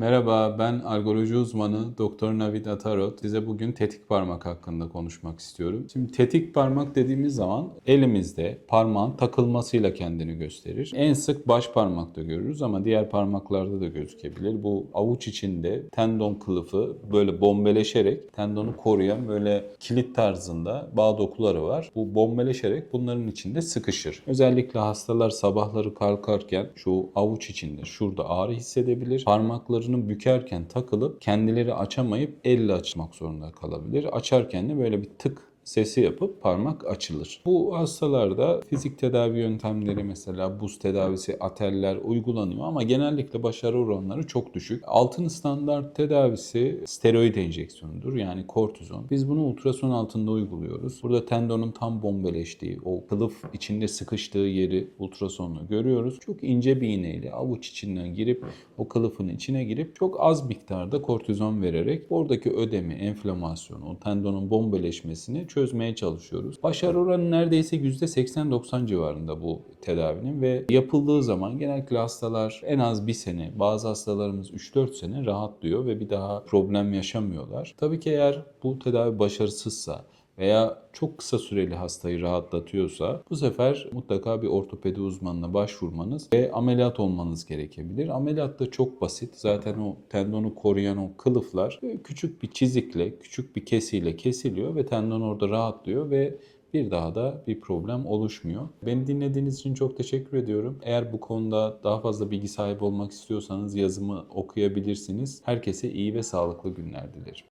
Merhaba, ben algoloji uzmanı Doktor Navid Atarot. Size bugün tetik parmak hakkında konuşmak istiyorum. Şimdi tetik parmak dediğimiz zaman elimizde parmağın takılmasıyla kendini gösterir. En sık baş parmakta görürüz ama diğer parmaklarda da gözükebilir. Bu avuç içinde tendon kılıfı böyle bombeleşerek tendonu koruyan böyle kilit tarzında bağ dokuları var. Bu bombeleşerek bunların içinde sıkışır. Özellikle hastalar sabahları kalkarken şu avuç içinde şurada ağrı hissedebilir. Parmaklarını bükerken takılıp kendileri açamayıp elle açmak zorunda kalabilir. Açarken de böyle bir tık sesi yapıp parmak açılır. Bu hastalarda fizik tedavi yöntemleri mesela buz tedavisi, ateller uygulanıyor ama genellikle başarı oranları çok düşük. Altın standart tedavisi steroid enjeksiyonudur yani kortizon. Biz bunu ultrason altında uyguluyoruz. Burada tendonun tam bombeleştiği, o kılıf içinde sıkıştığı yeri ultrasonla görüyoruz. Çok ince bir iğneyle avuç içinden girip o kılıfın içine girip çok az miktarda kortizon vererek oradaki ödemi, enflamasyonu, o tendonun bombeleşmesini çözmeye çalışıyoruz. Başarı oranı neredeyse %80-90 civarında bu tedavinin ve yapıldığı zaman genellikle hastalar en az bir sene, bazı hastalarımız 3-4 sene rahatlıyor ve bir daha problem yaşamıyorlar. Tabii ki eğer bu tedavi başarısızsa veya çok kısa süreli hastayı rahatlatıyorsa bu sefer mutlaka bir ortopedi uzmanına başvurmanız ve ameliyat olmanız gerekebilir. Ameliyat da çok basit. Zaten o tendonu koruyan o kılıflar küçük bir çizikle, küçük bir kesiyle kesiliyor ve tendon orada rahatlıyor ve bir daha da bir problem oluşmuyor. Beni dinlediğiniz için çok teşekkür ediyorum. Eğer bu konuda daha fazla bilgi sahibi olmak istiyorsanız yazımı okuyabilirsiniz. Herkese iyi ve sağlıklı günler dilerim.